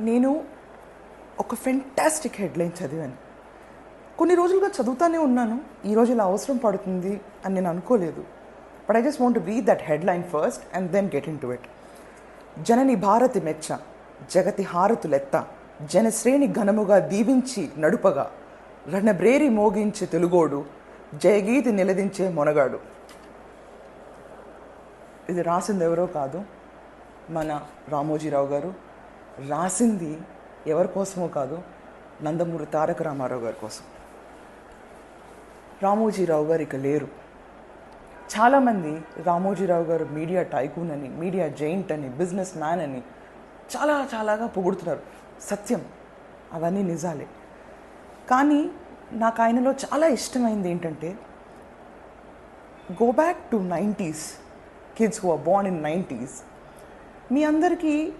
నేను ఒక fantastic headline చదివాను. కొన్ని రోజులుగా చదువుతానే ఉన్నాను. ఈ రోజు ఇలా అవసరం పడుతుంది అని నేను అనుకోలేదు. But I just want read that headline first and then get into it జనని భారతి మెచ్చ జగతి హారతులెత్త జనశ్రేణి ఘనముగా దీవించి నడుపగా రణబ్రేరి మోగించే తెలుగోడు జయగీతి నిలదించే మొనగాడు. ఇది రాసింది ఎవరో కాదు మన రామోజీరావు గారు. రాసింది ఎవరి కోసమో కాదు నందమూరి తారక రామారావు గారి కోసం. రామోజీరావు గారు ఇక లేరు. చాలామంది రామోజీరావు గారు మీడియా టైకూన్ అని మీడియా జైంట్ అని బిజినెస్ మ్యాన్ అని చాలా చాలాగా పొగుడుతున్నారు. సత్యం అవన్నీ నిజాలే. కానీ నాకు ఆయనలో చాలా ఇష్టమైంది ఏంటంటే go back to nineties kids who are born in nineties మీ అందరికీ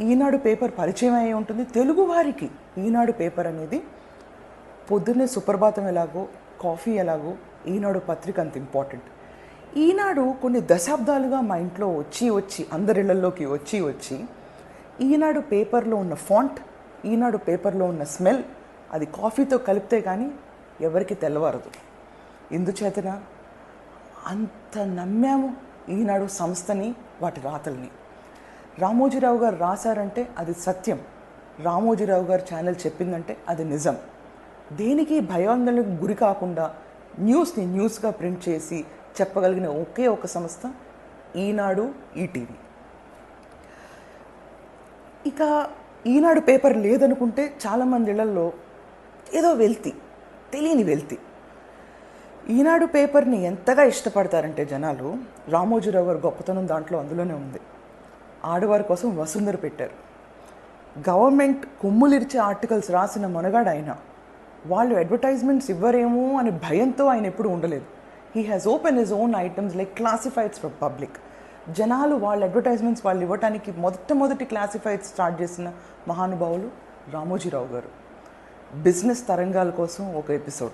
ఈనాడు పేపర్ పరిచయం అయి ఉంటుంది. తెలుగు వారికి ఈనాడు పేపర్ అనేది పొద్దున్నే సుప్రభాతం ఎలాగో కాఫీ ఎలాగో ఈనాడు పత్రిక అంత ఇంపార్టెంట్. ఈనాడు కొన్ని దశాబ్దాలుగా మా ఇంట్లో వచ్చి వచ్చి అందరిళ్ళలోకి వచ్చి వచ్చి ఈనాడు పేపర్లో ఉన్న ఫాంట్ ఈనాడు పేపర్లో ఉన్న స్మెల్ అది కాఫీతో కలిపితే కానీ ఎవరికి తెల్లవారదు. ఎందుచేతన? అంత నమ్మాము ఈనాడు సంస్థని వాటి రాతల్ని. రామోజీరావు గారు రాశారంటే అది సత్యం. రామోజీరావు గారు ఛానల్ చెప్పిందంటే అది నిజం. దేనికి భయాందోళనకు గురి కాకుండా న్యూస్ని న్యూస్గా ప్రింట్ చేసి చెప్పగలిగిన ఒకే ఒక సంస్థ ఈనాడు ఈటీవీ. ఇక ఈనాడు పేపర్ లేదనుకుంటే చాలామంది ఇళ్ళలో ఏదో వెల్తి తెలియని వెల్తి. ఈనాడు పేపర్ని ఎంతగా ఇష్టపడతారంటే జనాలు రామోజీరావు గారు గొప్పతనం దాంట్లో అందులోనే ఉంది. ఆడవారి కోసం వసుంధర పెట్టారు. గవర్నమెంట్ కొమ్ములిరిచే ఆర్టికల్స్ రాసిన మొనగాడు ఆయన వాళ్ళు అడ్వర్టైజ్మెంట్స్ ఇవ్వరేమో అని భయంతో ఆయన ఎప్పుడు ఉండలేదు. He has open his own items like classifieds for public జనాలు వాళ్ళ అడ్వర్టైజ్మెంట్స్ వాళ్ళు ఇవ్వడానికి మొట్టమొదటి క్లాసిఫైడ్స్ స్టార్ట్ చేసిన మహానుభావులు రామోజీరావు గారు. బిజినెస్ తరంగాల కోసం ఒక ఎపిసోడ్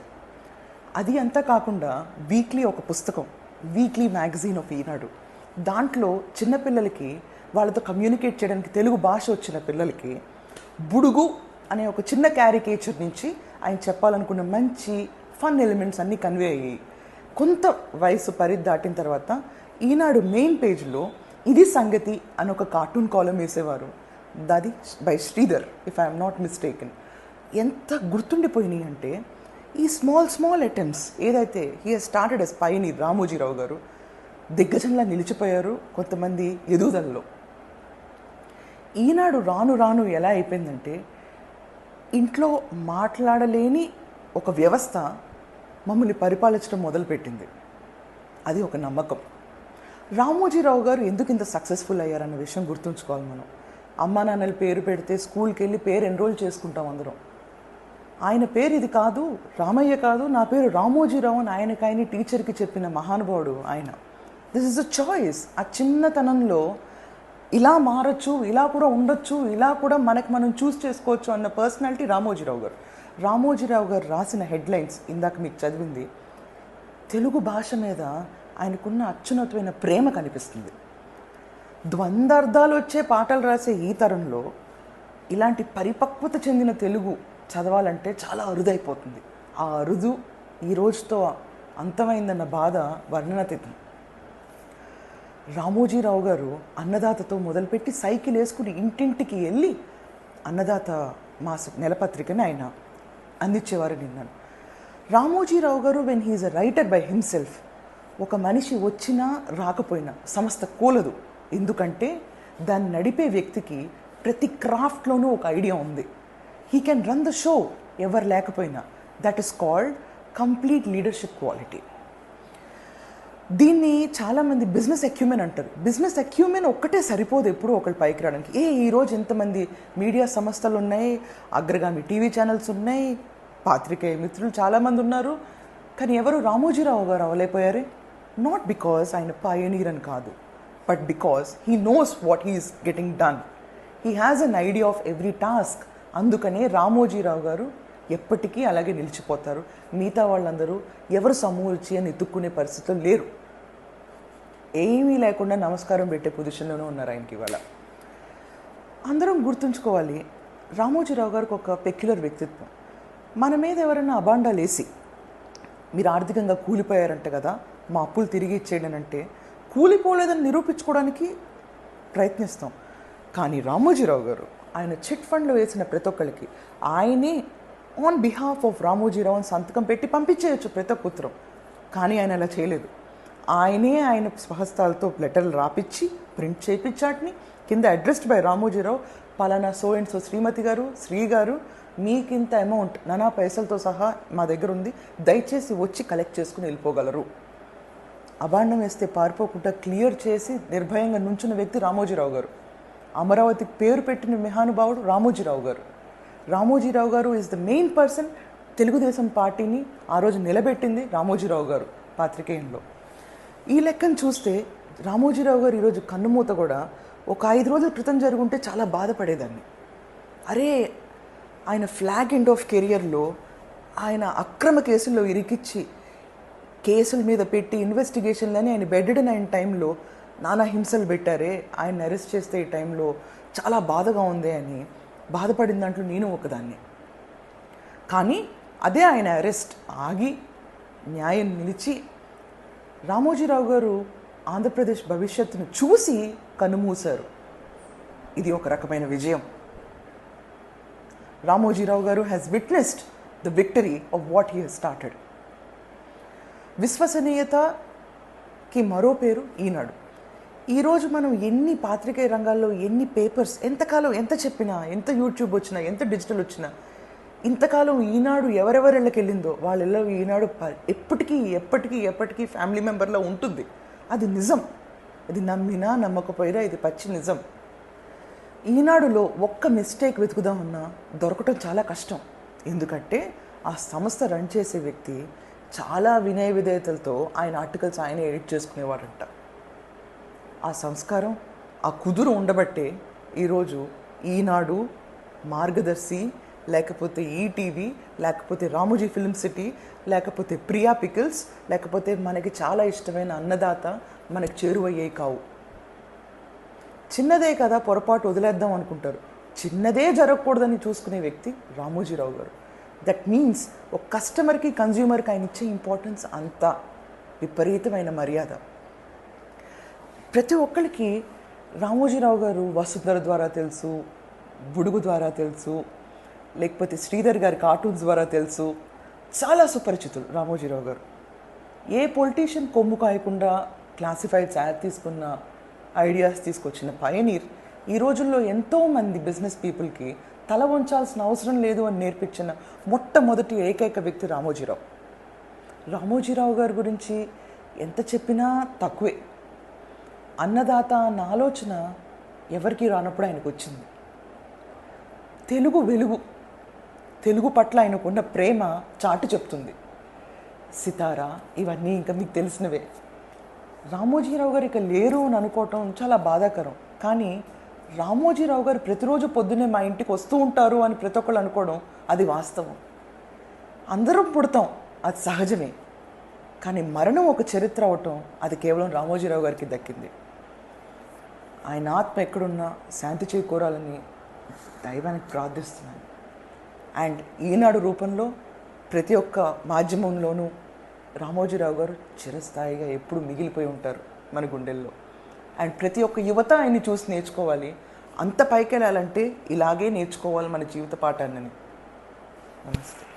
అది అంతా కాకుండా వీక్లీ ఒక పుస్తకం వీక్లీ మ్యాగజైన్ ఆఫ్ ఈనాడు దాంట్లో చిన్నపిల్లలకి వాళ్ళతో కమ్యూనికేట్ చేయడానికి తెలుగు భాష వచ్చిన పిల్లలకి బుడుగు అనే ఒక చిన్న క్యారికేచర్ నుంచి ఆయన చెప్పాలనుకున్న మంచి ఫన్ ఎలిమెంట్స్ అన్నీ కన్వే అయ్యాయి కొంత వయసు పరిధి దాటిన తర్వాత ఈనాడు మెయిన్ పేజ్లో ఇది సంగతి అని ఒక కార్టూన్ కాలం వేసేవారు. దాది by Sridhar if I'm not mistaken ఎంత గుర్తుండిపోయినాయి అంటే ఈ స్మాల్ స్మాల్ అటెంప్ట్స్ ఏదైతే హీ స్టార్టెడ్ ఎస్ పైని రామోజీరావు గారు దిగ్గజంలా నిలిచిపోయారు కొంతమంది ఎదుగుదలలో. ఈనాడు రాను రాను ఎలా అయిపోయిందంటే ఇంట్లో మాట్లాడలేని ఒక వ్యవస్థ మమ్మల్ని పరిపాలించడం మొదలుపెట్టింది. అది ఒక నమ్మకం. రామోజీరావు గారు ఎందుకు ఇంత సక్సెస్ఫుల్ అయ్యారన్న విషయం గుర్తుంచుకోవాలి మనం. అమ్మా నాన్నల పేరు పెడితే స్కూల్కి వెళ్ళి పేరు ఎన్రోల్ చేసుకుంటాం అందరం. ఆయన పేరు ఇది కాదు రామయ్య కాదు నా పేరు రామోజీరావు అని ఆయనకి ఆయన టీచర్కి చెప్పిన మహానుభావుడు ఆయన. దిస్ ఇస్ అ చాయిస్ ఆ చిన్నతనంలో ఇలా మారచ్చు ఇలా కూడా ఉండొచ్చు ఇలా కూడా మనకి మనం చూస్ చేసుకోవచ్చు అన్న పర్సనాలిటీ రామోజీరావు గారు. రామోజీరావు గారు రాసిన హెడ్లైన్స్ ఇందాక మీకు చదివింది. తెలుగు భాష మీద ఆయనకున్న అత్యున్నతమైన ప్రేమ కనిపిస్తుంది. ద్వందార్థాలు వచ్చే పాటలు రాసే ఈ తరంలో ఇలాంటి పరిపక్వత చెందిన తెలుగు చదవాలంటే చాలా అరుదైపోతుంది. ఆ అరుదు ఈ రోజుతో అంతమైందన్న బాధ వర్ణనాతీతం. రామోజీరావు గారు అన్నదాతతో మొదలుపెట్టి సైకిల్ వేసుకుని ఇంటింటికి వెళ్ళి అన్నదాత మాస నెలపత్రికని ఆయన అందించేవారు నిన్నాను. Ramoji Rao garu when he's a writer by himself ఒక మనిషి వచ్చినా రాకపోయినా సంస్థ కూలదు. ఎందుకంటే దాన్ని నడిపే వ్యక్తికి ప్రతి క్రాఫ్ట్లోనూ ఒక ఐడియా ఉంది. He can run the show ఎవరు లేకపోయినా. That is called complete leadership quality దీన్ని చాలామంది బిజినెస్ ఎక్యూమెన్ అంటారు. బిజినెస్ ఎక్యూమెన్ ఒక్కటే సరిపోదు ఎప్పుడూ ఒకళ్ళు పైకి రావడానికి. ఏ ఈరోజు ఎంతమంది మీడియా సంస్థలు ఉన్నాయి అగ్రగామి టీవీ ఛానల్స్ ఉన్నాయి పాత్రికేయ మిత్రులు చాలామంది ఉన్నారు కానీ ఎవరు రామోజీరావు గారు అవలేకపోయారే నాట్ బికాస్ ఆయన పయనీర్ అని కాదు but because he knows what he's getting done he has an idea of every task అందుకనే రామోజీరావు గారు ఎప్పటికీ అలాగే నిలిచిపోతారు. మిగతా వాళ్ళందరూ ఎవరు సమూర్చి అని ఎత్తుక్కునే పరిస్థితులు లేరు. ఏమీ లేకుండా నమస్కారం పెట్టే పొజిషన్లోనే ఉన్నారు ఆయనకి ఇవాళ. అందరం గుర్తుంచుకోవాలి రామోజీరావు గారికి ఒక పెక్యులర్ వ్యక్తిత్వం. మన మీద ఎవరైనా అబాండాలు వేసి మీరు ఆర్థికంగా కూలిపోయారంట కదా మా అప్పులు తిరిగి ఇచ్చేయండి అంటే కూలిపోలేదని నిరూపించుకోవడానికి ప్రయత్నిస్తాం. కానీ రామోజీరావు గారు ఆయన చిట్ ఫండ్లో వేసిన ప్రతి ఒక్కరికి ఆయనే ఆన్ బిహాఫ్ ఆఫ్ రామోజీరావు అని సంతకం పెట్టి పంపించేయచ్చు ప్రతి ఒక్క ఉత్తరం. కానీ ఆయన అలా చేయలేదు. ఆయనే ఆయన స్వహస్తాలతో లెటర్లు రాపిచ్చి ప్రింట్ చేయించాటిని కింద అడ్రస్డ్ బై రామోజీరావు పలానా సో అండ్ సో శ్రీమతి గారు శ్రీ గారు మీకింత అమౌంట్ నానా పైసలతో సహా మా దగ్గర ఉంది దయచేసి వచ్చి కలెక్ట్ చేసుకుని వెళ్ళిపోగలరు. అబాండం వేస్తే పారిపోకుండా క్లియర్ చేసి నిర్భయంగా నుంచున్న వ్యక్తి రామోజీరావు గారు. అమరావతికి పేరు పెట్టిన మహానుభావుడు Ramoji Rao garu. Ramoji Rao garu is the main person Telugu Desam పార్టీని ఆ రోజు నిలబెట్టింది రామోజీరావు గారు పాత్రికేయంలో. ఈ లెక్కను చూస్తే రామోజీరావు గారు ఈరోజు కన్నుమూత కూడా ఒక ఐదు రోజుల క్రితం జరుగుంటే చాలా బాధపడేదాన్ని. అరే ఆయన ఫ్లాగ్ ఎండ్ ఆఫ్ కెరియర్లో ఆయన అక్రమ కేసుల్లో ఇరికిచ్చి కేసుల మీద పెట్టి ఇన్వెస్టిగేషన్లని ఆయన బెడ్డెడ్ అయిన టైంలో నానా హింసలు పెట్టారే ఆయన అరెస్ట్ చేస్తే ఈ టైంలో చాలా బాధగా ఉంది అని బాధపడిన దాంట్లో నేను ఒకదాన్ని. కానీ అదే ఆయన అరెస్ట్ ఆగి న్యాయం నిలిచి రామోజీరావు గారు ఆంధ్రప్రదేశ్ భవిష్యత్తును చూసి కనుమూశారు. ఇది ఒక రకమైన విజయం. Ramoji Rao garu has witnessed the victory of what he started విశ్వసనీయతకి మరో పేరు ఈనాడు. ఈరోజు మనం ఎన్ని పాత్రికేయ రంగాల్లో ఎన్ని పేపర్స్ ఎంతకాలం ఎంత చెప్పినా ఎంత యూట్యూబ్ వచ్చినా ఎంత డిజిటల్ వచ్చినా ఇంతకాలం ఈనాడు ఎవరెవరిళ్ళకి వెళ్ళిందో వాళ్ళ ఈనాడు ప- ఎప్పటికీ ఎప్పటికీ ఎప్పటికీ ఫ్యామిలీ మెంబర్లో ఉంటుంది. అది నిజం. ఇది నమ్మినా నమ్మకపోయినా ఇది పచ్చి నిజం. ఈనాడులో ఒక్క మిస్టేక్ వెతుకుదామన్నా దొరకటం చాలా కష్టం. ఎందుకంటే ఆ సంస్థ రన్ చేసే వ్యక్తి చాలా వినయ విధేయతలతో ఆయన ఆర్టికల్స్ ఆయన ఎడిట్ చేసుకునేవారంట ఆ సంస్కారం ఆ కుదురు ఉండబట్టే ఈరోజు ఈనాడు మార్గదర్శి లేకపోతే ఈటీవీ లేకపోతే రామోజీ ఫిల్మ్ సిటీ లేకపోతే ప్రియా పికిల్స్ లేకపోతే మనకి చాలా ఇష్టమైన అన్నదాత మనకు చేరువయ్యేవి కావు. చిన్నదే కదా పొరపాటు వదిలేద్దాం అనుకుంటారు. చిన్నదే జరగకూడదని చూసుకునే వ్యక్తి రామోజీరావు గారు. దట్ మీన్స్ ఒక కస్టమర్కి కన్జ్యూమర్కి ఆయన ఇచ్చే ఇంపార్టెన్స్ అంతా విపరీతమైన మర్యాద. ప్రతి ఒక్కరికి రామోజీరావు గారు వసుంధర ద్వారా తెలుసు బుడుగు ద్వారా తెలుసు లేకపోతే శ్రీధర్ గారి కార్టూన్స్ ద్వారా తెలుసు. చాలా సుపరిచితులు రామోజీరావు గారు. ఏ పొలిటీషియన్ కొమ్ము కాయకుండా క్లాసిఫైడ్ యాడ్ తీసుకున్న ఐడియాస్ తీసుకొచ్చిన పయనీర్ ఈ రోజుల్లో ఎంతోమంది బిజినెస్ పీపుల్కి తల వంచాల్సిన అవసరం లేదు అని నేర్పించిన మొట్టమొదటి ఏకైక వ్యక్తి రామోజీరావు. రామోజీరావు గారి గురించి ఎంత చెప్పినా తక్కువే. అన్నదాత అన్న ఆలోచన ఎవరికి రానప్పుడు ఆయనకు వచ్చింది. తెలుగు వెలుగు. తెలుగు పట్ల ఆయనకున్న ప్రేమ చాటు చెప్తుంది. సితారా ఇవన్నీ ఇంకా మీకు తెలిసినవే. రామోజీరావు గారు ఇక లేరు అని అనుకోవటం చాలా బాధాకరం. కానీ రామోజీరావు గారు ప్రతిరోజు పొద్దున్నే మా ఇంటికి వస్తూ ఉంటారు అని ప్రతి ఒక్కళ్ళు అనుకోవడం అది వాస్తవం. అందరం పుడతాం అది సహజమే. కానీ మరణం ఒక చరిత్ర అవటం అది కేవలం రామోజీరావు గారికి దక్కింది. ఆయన ఆత్మ ఎక్కడున్నా శాంతి చేకూరాలని దైవానికి ప్రార్థిస్తున్నాను. అండ్ ఈనాడు రూపంలో ప్రతి ఒక్క మాధ్యమంలోనూ రామోజీరావు గారు చిరస్థాయిగా ఎప్పుడు మిగిలిపోయి ఉంటారు మన గుండెల్లో. అండ్ ప్రతి ఒక్క యువత ఆయన్ని చూసి నేర్చుకోవాలి. అంత పైకి వెళ్ళాలంటే ఇలాగే నేర్చుకోవాలి మన జీవిత పాఠాన్ని నమస్తే.